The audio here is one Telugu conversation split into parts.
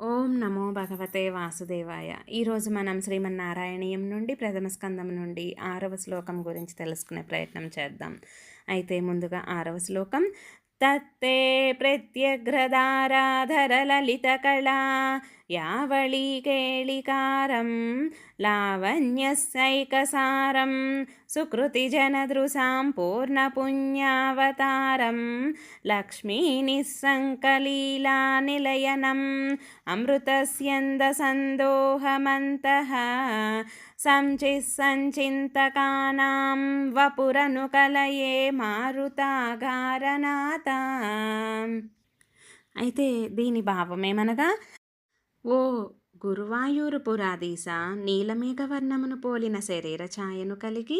ఓం నమో భగవతే వాసుదేవాయ. ఈరోజు మనం శ్రీమన్నారాయణీయం నుండి ప్రథమ స్కందం నుండి ఆరవ శ్లోకం గురించి తెలుసుకునే ప్రయత్నం చేద్దాం. అయితే ముందుగా ఆరవ శ్లోకం. తత్తే ప్రత్యగ్రదారాధరలలితకళా यावळीकेळिकारं लावण्यस्यैकसारं सुकृतिजनदृशां पूर्णपुण्यावतारं लक्ष्मीनिस्सङ्कलीलानिलयनम् अमृतस्यन्दसन्दोहमन्तः సంచిస్సంచింతకానాం వపురనుకలయే మారుతాగారనాథ అయితే దీని భావమేమనగా ఓ గురువాయూరు పురాధీశ నీలమేఘవర్ణమును పోలిన శరీర ఛాయను కలిగి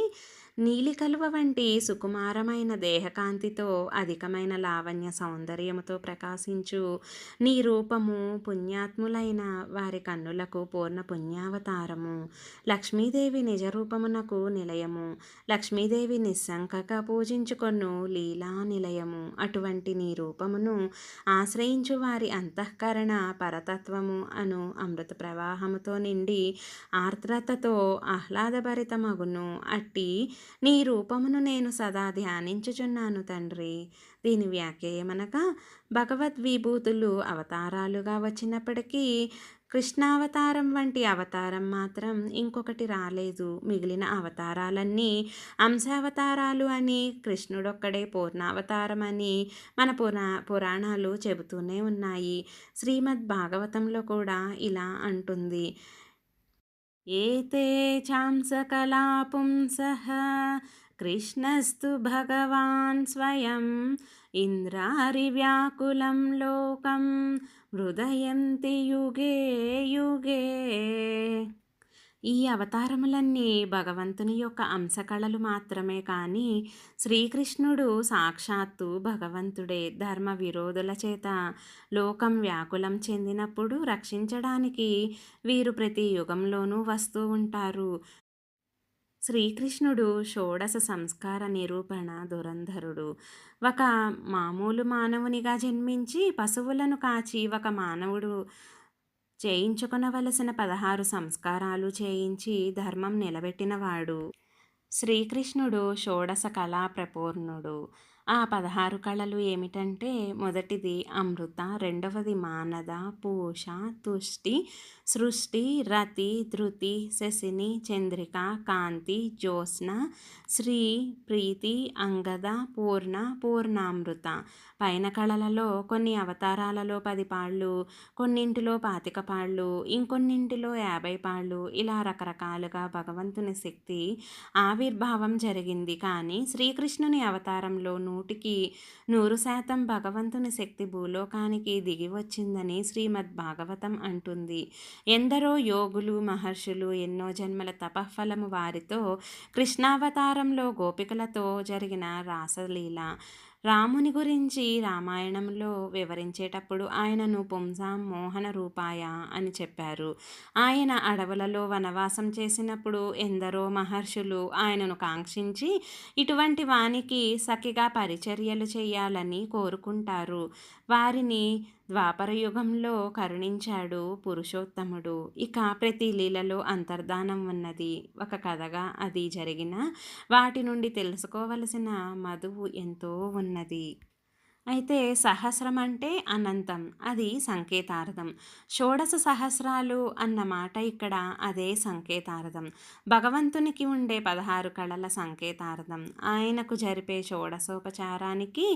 నీలికలువ వంటి సుకుమారమైన దేహకాంతితో అధికమైన లావణ్య సౌందర్యముతో ప్రకాశించు. నీ రూపము పుణ్యాత్ములైన వారి కన్నులకు పూర్ణ పుణ్యావతారము. లక్ష్మీదేవి నిజ రూపమునకు నిలయము. లక్ష్మీదేవి నిస్సంకగా పూజించుకొను లీలా నిలయము. అటువంటి నీ రూపమును ఆశ్రయించు వారి అంతఃకరణ పరతత్వము అను అమృత ప్రవాహముతో నిండి ఆర్ద్రతతో ఆహ్లాదభరితమగును. అట్టి నీ రూపమును నేను సదా ధ్యానించుచున్నాను తండ్రి. దీని వ్యాఖ్యేయమనగా భగవద్విభూతులు అవతారాలుగా వచ్చినప్పటికీ కృష్ణావతారం వంటి అవతారం మాత్రం ఇంకొకటి రాలేదు. మిగిలిన అవతారాలన్నీ అంశావతారాలు అని కృష్ణుడొక్కడే పూర్ణావతారం అని మన పురా పురాణాలు చెబుతూనే ఉన్నాయి. శ్రీమద్ భాగవతంలో కూడా ఇలా అంటుంది. ఏతే చాంసకలా పుంసః కృష్ణస్తు భగవాన్ స్వయం ఇంద్రారివ్యాకులం లోకం హృదయంతి యుగే యుగే ఈ అవతారములన్నీ భగవంతుని యొక్క అంశకళలు మాత్రమే కానీ శ్రీకృష్ణుడు సాక్షాత్తు భగవంతుడే ధర్మ విరోధుల చేత లోకం వ్యాకులం చెందినప్పుడు రక్షించడానికి వీరు ప్రతి యుగంలోనూ వస్తూ ఉంటారు. శ్రీకృష్ణుడు షోడశ సంస్కార నిరూపణ దురంధరుడు ఒక మామూలు మానవునిగా జన్మించి పశువులను కాచి ఒక మానవుడు చేయించుకునవలసిన పదహారు సంస్కారాలు చేయించి ధర్మం నిలబెట్టినవాడు. శ్రీకృష్ణుడు షోడశ కళా ప్రపూర్ణుడు ఆ పదహారు కళలు ఏమిటంటే మొదటిది అమృత రెండవది మానద పూష తుష్టి సృష్టి రతి ధృతి శశిని చంద్రిక కాంతి జ్యోత్స్న శ్రీ ప్రీతి అంగద పూర్ణ పూర్ణామృత. పైన కళలలో కొన్ని అవతారాలలో పది పాళ్ళు కొన్నింటిలో పాతిక పాళ్ళు ఇంకొన్నింటిలో యాభై పాళ్ళు ఇలా రకరకాలుగా భగవంతుని శక్తి ఆవిర్భావం జరిగింది. కానీ శ్రీకృష్ణుని అవతారంలోనూ నూటికి నూరు శాతం భగవంతుని శక్తి భూలోకానికి దిగి వచ్చిందని శ్రీమద్ భాగవతం అంటుంది. ఎందరో యోగులు మహర్షులు ఎన్నో జన్మల తపఫలము వారితో కృష్ణావతారంలో గోపికలతో జరిగిన రాసలీల. రాముని గురించి రామాయణంలో వివరించేటప్పుడు ఆయనను పుంసాం మోహన రూపాయ అని చెప్పారు. ఆయన అడవులలో వనవాసం చేసినప్పుడు ఎందరో మహర్షులు ఆయనను కాంక్షించి ఇటువంటి వానికి సఖిగా పరిచర్యలు చేయాలని కోరుకుంటారు. వారిని ద్వాపరయుగంలో కరుణించాడు పురుషోత్తముడు. ఇక ప్రతి లీలలో అంతర్ధానం ఉన్నది. ఒక కథగా అది జరిగిన వాటి నుండి తెలుసుకోవలసిన మధువు ఎంతో ఉన్నది. అయితే సహస్రం అంటే అనంతం అది సంకేతార్థం. షోడశ సహస్రాలు అన్న మాట ఇక్కడ అదే సంకేతార్థం. భగవంతునికి ఉండే పదహారు కళల సంకేతార్థం. ఆయనకు జరిపే షోడశోపచారానికి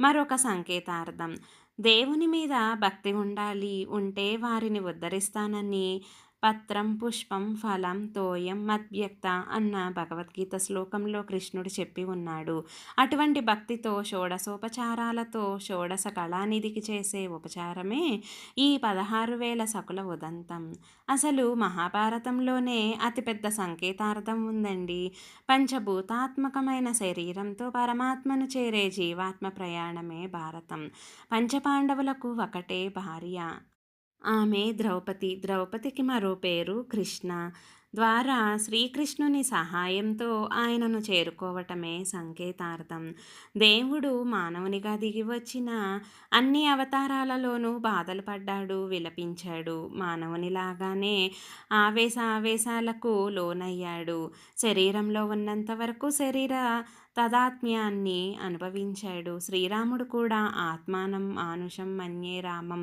మరొక సంకేతార్థం. దేవుని మీద భక్తి ఉండాలి ఉంటే వారిని ఉద్ధరిస్తానని పత్రం పుష్పం ఫలం తోయం మద్వ్యక్త అన్న భగవద్గీత శ్లోకంలో కృష్ణుడు చెప్పి ఉన్నాడు. అటువంటి భక్తితో షోడశోపచారాలతో షోడశ కళానిధికి చేసే ఉపచారమే ఈ పదహారు వేల సకుల ఉదంతం. అసలు మహాభారతంలోనే అతిపెద్ద సంకేతార్థం ఉందండి. పంచభూతాత్మకమైన శరీరంతో పరమాత్మను చేరే జీవాత్మ ప్రయాణమే భారతం. పంచపాండవులకు ఒకటే భార్య. ఆమె ద్రౌపది. ద్రౌపదికి మరో పేరు కృష్ణ. ద్వారా శ్రీకృష్ణుని సహాయంతో ఆయనను చేరుకోవటమే సంకేతార్థం. దేవుడు మానవునిగా దిగి వచ్చిన అన్ని అవతారాలలోనూ బాధలు పడ్డాడు విలపించాడు. మానవునిలాగానే ఆవేశ ఆవేశాలకు లోనయ్యాడు. శరీరంలో ఉన్నంత వరకు శరీర తదాత్మ్యాన్ని అనుభవించాడు. శ్రీరాముడు కూడా ఆత్మానం మానుషం మన్యే రామం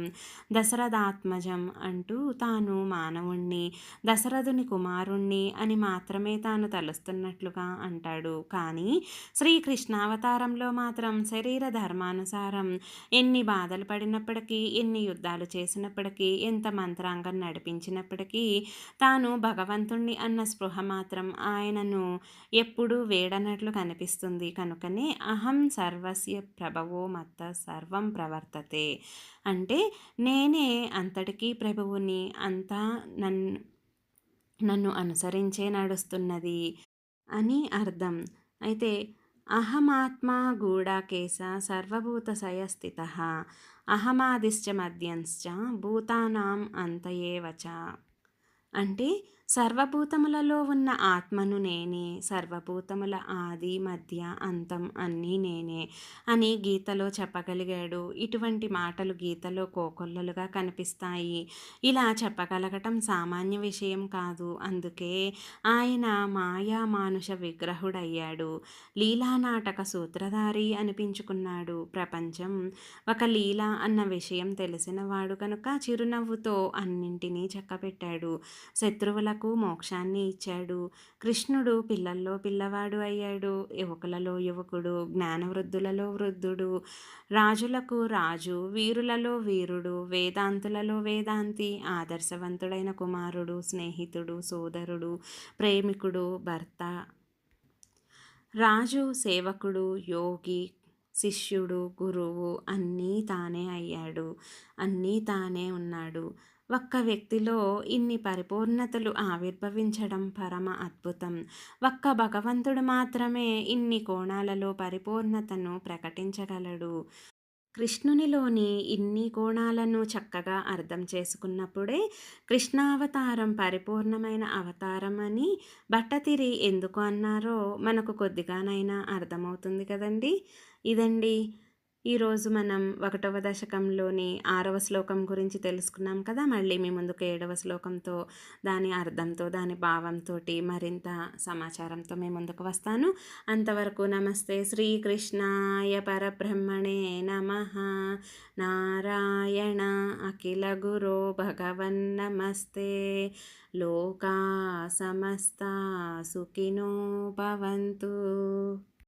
దశరథాత్మజం అంటూ తాను మానవుణ్ణి దశరథుని కుమారుణ్ణి అని మాత్రమే తాను తలుస్తున్నట్లుగా అంటాడు. కానీ శ్రీకృష్ణావతారంలో మాత్రం శరీర ధర్మానుసారం ఎన్ని బాధలు పడినప్పటికీ ఎన్ని యుద్ధాలు చేసినప్పటికీ ఎంత మంత్రాంగం నడిపించినప్పటికీ తాను భగవంతుణ్ణి అన్న స్పృహ మాత్రం ఆయనను ఎప్పుడూ వేడనట్లు కనిపిస్తుంది కనిపిస్తుంది. కనుకనే అహం సర్వస్య ప్రభవో మత్త సర్వం ప్రవర్తతే. అంటే నేనే అంతటికీ ప్రభువుని అంతా నన్ను నన్ను అనుసరించే నడుస్తున్నది అని అర్థం. అయితే అహమాత్మా గూఢాకేశ సర్వభూతశయ స్థిత అహమాదిశ్చ మద్యంశ్చ భూతానాం అంతయేవచ అంటే సర్వభూతములలో ఉన్న ఆత్మను నేనే సర్వభూతముల ఆది మధ్య అంతం అన్నీ నేనే అని గీతలో చెప్పగలిగాడు. ఇటువంటి మాటలు గీతలో కోకొల్లలుగా కనిపిస్తాయి. ఇలా చెప్పగలగటం సామాన్య విషయం కాదు. అందుకే ఆయన మాయా మానుష విగ్రహుడయ్యాడు. లీలానాటక సూత్రధారి అనిపించుకున్నాడు. ప్రపంచం ఒక లీల అన్న విషయం తెలిసినవాడు కనుక చిరునవ్వుతో అన్నింటినీ చక్కపెట్టాడు. శత్రువుల పిల్లలకు మోక్షాన్ని ఇచ్చాడు. కృష్ణుడు పిల్లల్లో పిల్లవాడు అయ్యాడు. యువకులలో యువకుడు జ్ఞానవృద్ధులలో వృద్ధుడు. రాజులకు రాజు వీరులలో వీరుడు వేదాంతులలో వేదాంతి ఆదర్శవంతుడైన కుమారుడు స్నేహితుడు సోదరుడు ప్రేమికుడు భర్త రాజు సేవకుడు యోగి శిష్యుడు గురువు అన్నీ తానే అయ్యాడు. అన్నీ తానే ఉన్నాడు. ఒక్క వ్యక్తిలో ఇన్ని పరిపూర్ణతలు ఆవిర్భవించడం పరమ అద్భుతం. ఒక్క భగవంతుడు మాత్రమే ఇన్ని కోణాలలో పరిపూర్ణతను ప్రకటించగలడు. కృష్ణునిలోని ఇన్ని కోణాలను చక్కగా అర్థం చేసుకున్నప్పుడే కృష్ణావతారం పరిపూర్ణమైన అవతారం అని బట్టతిరి ఎందుకు అన్నారో మనకు కొద్దిగానైనా అర్థమవుతుంది కదండి. ఇదండి. ఈరోజు మనం ఒకటవ దశకంలోని ఆరవ శ్లోకం గురించి తెలుసుకున్నాం కదా. మళ్ళీ మీ ముందుకు ఏడవ శ్లోకంతో దాని అర్థంతో దాని భావంతో మరింత సమాచారంతో మీ ముందుకు వస్తాను. అంతవరకు నమస్తే శ్రీకృష్ణాయ పరబ్రహ్మణే నమ. నారాయణ అఖిల గురో భగవన్ నమస్తే. లోకా సమస్త సుఖినో భవంతు.